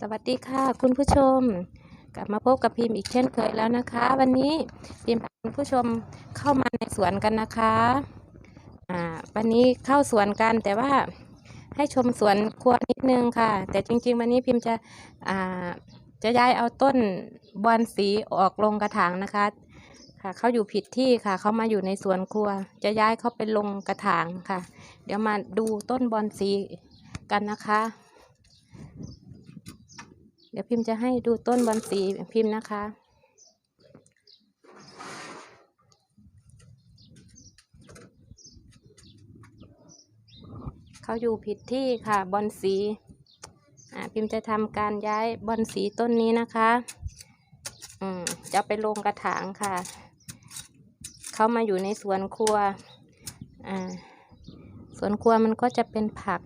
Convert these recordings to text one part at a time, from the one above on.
สวัสดีค่ะ คุณผู้ชม กลับมาพบกับพิมพ์อีกเช่นเคยแล้วนะคะ วันนี้พิมพ์พาคุณผู้ชมเข้ามาในสวนกันนะคะอ่าวันนี้เข้าสวนกันแต่ว่าให้ชมสวนครัวนิดนึงค่ะ แต่จริง ๆ วันนี้พิมพ์จะอ่าจะย้ายเอาต้นบอนสีออกลงกระถางนะคะค่ะเขาอยู่ผิดที่ค่ะเขามาอยู่ในสวนครัว จะย้ายเขาไปลงกระถางค่ะ เดี๋ยวมาดูต้นบอนสีกันนะคะ เดี๋ยวพิมพ์จะให้ดูต้นบอนสีพิมพ์นะคะ เขาอยู่ผิดที่ค่ะบอนสีพิมพ์จะทำการย้ายบอนสีต้นนี้นะคะจะไปลงกระถางค่ะ เขามาอยู่ในสวนครัวสวนครัวมันก็จะเป็นผัก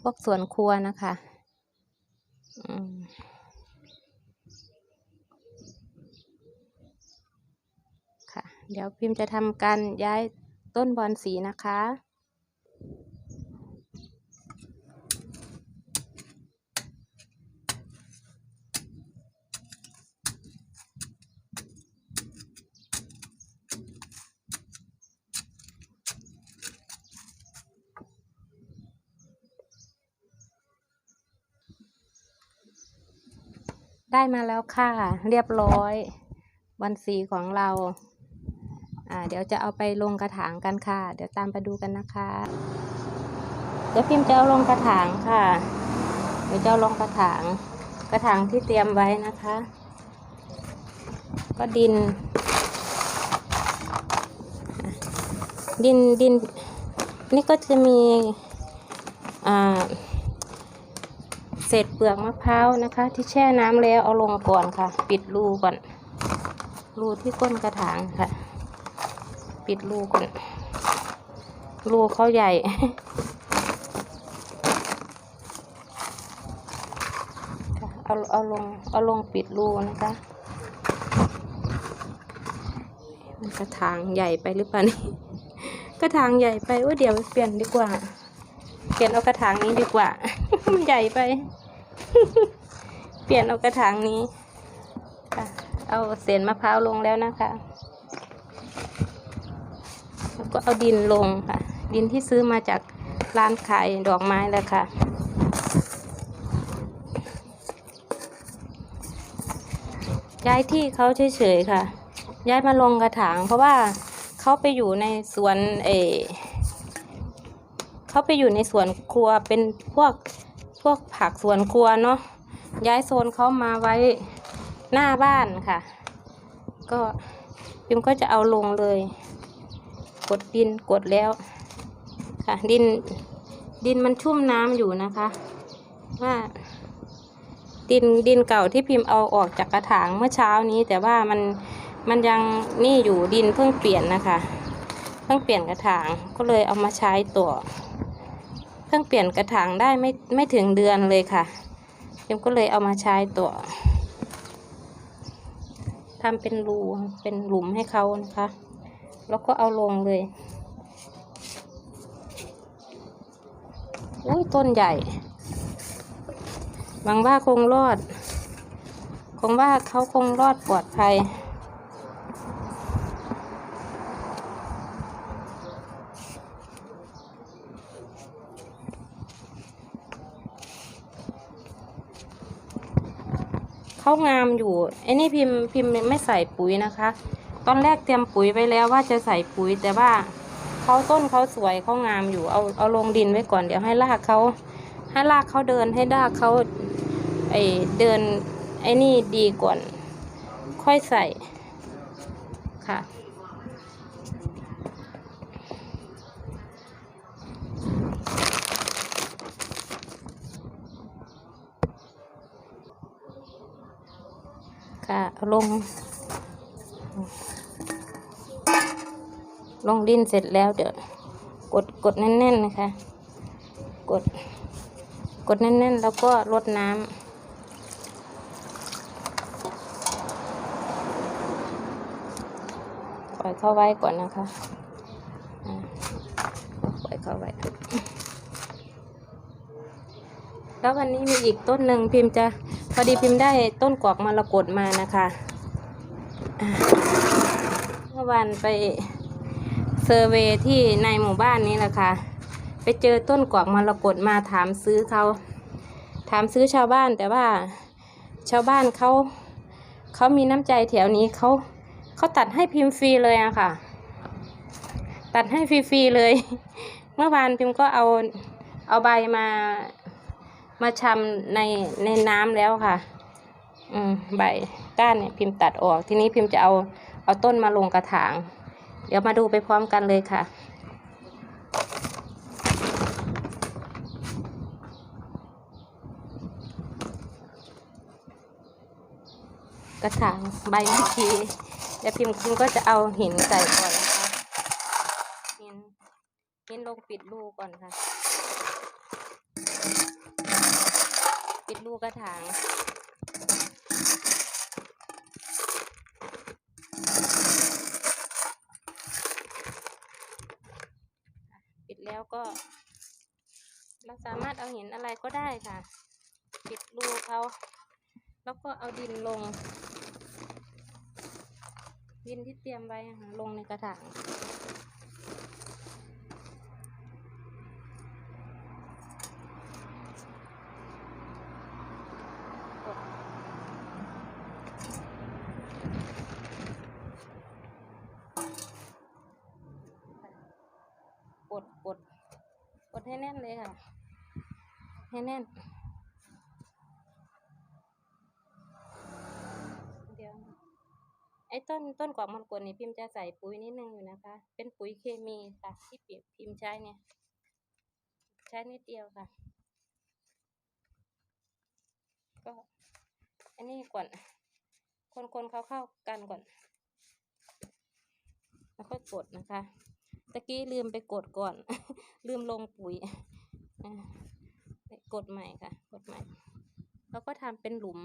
พวกสวนครัวนะคะ ค่ะ เดี๋ยวพิมพ์จะทำการย้ายต้นบอนสีนะคะ ได้มาแล้วค่ะ เรียบร้อย วันสีของเรา อ่า เดี๋ยวจะเอาไปลงกระถางกันค่ะ เดี๋ยวตามไปดูกันนะคะ เดี๋ยวพิมพ์จะเอาลงกระถางค่ะเดี๋ยวจะเอาลงกระถาง กระถางที่เตรียมไว้นะคะ ก็ดิน ดินดิน นี่ก็จะมี อ่า ศษเปลือกมะพร้าวนะคะ ที่แช่น้ำแล้วเอาลงก่อนค่ะ ปิดรูก่อน รูที่ก้นกระถางค่ะ ปิดรูก่อน รูเขาใหญ่เอาเอาลงเอาลงปิดรูนะคะ มันกระถางใหญ่ไปหรือเปล่านี่กระถางใหญ่ไปว่าเดี๋ยวเปลี่ยนดีกว่า เปลี่ยนเอากระถางนี้ดีกว่า มันใหญ่ไป เปลี่ยนเอากระถางนี้เอาเศษมะพร้าวลงแล้วนะคะ แล้วก็เอาดินลงค่ะ ดินที่ซื้อมาจากร้านขายดอกไม้แล้วค่ะ ย้ายที่เขาเฉยๆค่ะ ย้ายมาลงกระถาง เพราะว่าเขาไปอยู่ในสวนเออเขาไปอยู่ในสวนครัวเป็นพวก พวกผักสวนครัวเนาะย้ายโซนเขามาไว้หน้าบ้านค่ะ ก็พิมก็จะเอาลงเลย กดดินกดแล้ว ค่ะ ดินดินมันชุ่มน้ำอยู่นะคะ ว่าดินดินเก่าที่พิมพ์เอาออกจากกระถางเมื่อเช้านี้ แต่ว่ามันมันยังนี่อยู่ดินเพิ่งเปลี่ยนนะคะ เพิ่งเปลี่ยนกระถางก็เลยเอามาใช้ตัว พิ่งเปลี่ยนกระถางได้ไม่ไม่ถึงเดือนเลยค่ะเอ็มก็เลยเอามาใช้ตัวทำเป็นรูเป็นหลุมให้เขานะคะ แล้วก็เอาลงเลยอุ้ยต้นใหญ่หวังว่าคงรอด คงว่าเขาคงรอดปลอดภัย เขางามอยู่ไอ้นี่พิมพ์พิมพ์ไม่ใส่ปุ๋ยนะคะ ตอนแรกเตรียมปุ๋ยไว้แล้วว่าจะใส่ปุ๋ยแต่ว่าเขาต้นเขาสวยเขางามอยู่เอาเอาลงดินไว้ก่อนเดี๋ยวให้รากเขาให้รากเขาเดินให้รากเขาไอเดินไอ้นี่ดีก่อน ค่อยใส่ค่ะ ค่ะลง ลงดินเสร็จแล้วเดี๋ยวกดกดแน่นๆนะคะ กด กดแน่นๆ แล้วก็รดน้ำปล่อยเข้าไว้ก่อนนะคะ ปล่อยเข้าไว้ แล้ววันนี้มีอีกต้นหนึ่งพิมพ์จะ พอดีพิมพ์ได้ต้นกวักมรกตมานะคะเมื่อวานไปเซอร์เวที่ในหมู่บ้านนี้แหละค่ะ ไปเจอต้นกวักมรกตมาถามซื้อเขาถามซื้อชาวบ้านแต่ว่าชาวบ้านเขาเขามีน้ำใจแถวนี้เขาเขาตัดให้พิมพ์ฟรีเลยอะค่ะ ตัดให้ฟรีๆเลย เมื่อวานพิมพ์ก็เอาเอาใบมา มาชำในในน้ำแล้วค่ะ อืมใบก้านเนี่ยพิมพ์ตัดออก ทีนี้พิมพ์จะเอาเอาต้นมาลงกระถาง เดี๋ยวมาดูไปพร้อมกันเลยค่ะกระถางใบไม้ชีเดี๋ยวพิมพ์พิมก็จะเอาหินใส่ก่อนนะคะหินหินลงปิดรูก่อนค่ะ ปูกระถาง ปิดแล้วก็ เราสามารถเอาหินอะไรก็ได้ค่ะ ปิดรูเขาแล้วก็เอาดินลง ดินที่เตรียมไว้ลงในกระถาง กดกดกดให้ แน่นเลยค่ะ ให้แน่น เดี๋ยว ไอ้ต้นต้นกวางมรกตนี่พิมพ์จะใส่ปุ๋ยนิดนึงอยู่นะคะ เป็นปุ๋ยเคมีค่ะที่พิมพ์ใช้เนี่ย ใช้นิดเดียวค่ะ ก็อันนี้ก่อน คนคนเขาเข้ากันก่อน แล้วค่อยกดนะคะ ตะกี้ลืมไปกดก่อน ลืมลงปุ๋ยกดใหม่ค่ะ กดใหม่ แล้วก็ทำเป็นหลุม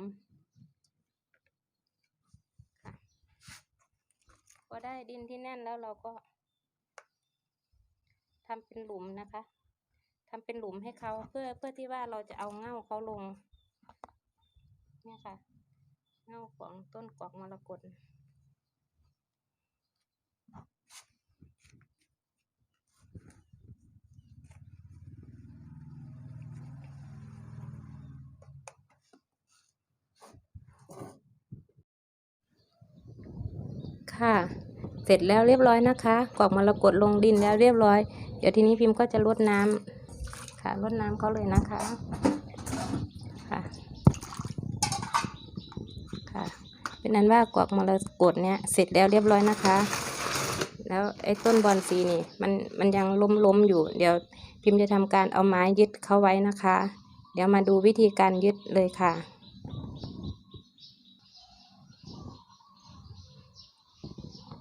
ค่ะพอได้ดินที่แน่นแล้วเราก็ทำเป็นหลุมนะคะทำเป็นหลุมให้เขาเพื่อเพื่อที่ว่าเราจะเอาเง่าเขาลง เนี่ยค่ะ เง่าของต้นกอกมรกต ค่ะ เสร็จแล้วเรียบร้อยนะคะ กอกมรกตลงดินแล้วเรียบร้อย เดี๋ยวทีนี้พิมพ์ก็จะรดน้ำค่ะรดน้ำเขาเลยนะคะค่ะค่ะเป็นนั้นว่ากอกมรกตเนี่ยเสร็จแล้วเรียบร้อยนะคะ แล้วไอ้ต้นบอนซีนี่มันมันยังล้มล้มอยู่ เดี๋ยวพิมพ์จะทำการเอาไม้ยึดเข้าไว้นะคะ เดี๋ยวมาดูวิธีการยึดเลยค่ะ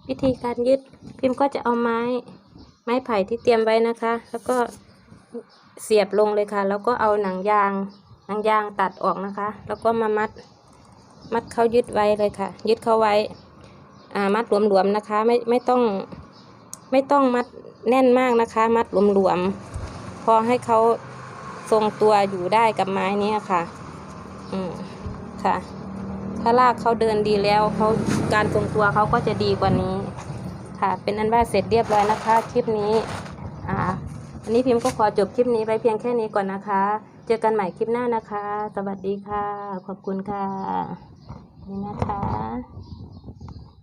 วิธีการยึดพิมพ์ก็จะเอาไม้ ไม้ไผ่ที่เตรียมไว้นะคะ แล้วก็เสียบลงเลยค่ะ แล้วก็เอาหนังยาง หนังยางตัดออกนะคะ แล้วก็มามัด มัดเขายึดไว้เลยค่ะ ยึดเขาไว้ อ่า มัดหลวมๆนะคะ ไม่ ไม่ต้อง ไม่ต้องมัดแน่นมากนะคะ มัดหลวมๆ พอให้เขาทรงตัวอยู่ได้กับไม้นี้ค่ะ อืม ค่ะ ถ้าลากเขาเดินดีแล้วเขาการทรงตัวเขาก็จะดีกว่านี้ ค่ะ เป็นอันว่าเสร็จเรียบร้อยนะคะ คลิปนี้อ่าอันนี้พิมพ์ก็ขอจบคลิปนี้ไว้เพียงแค่นี้ก่อนนะคะ เจอกันใหม่คลิปหน้านะคะ สวัสดีค่ะ ขอบคุณค่ะ นี่นะคะ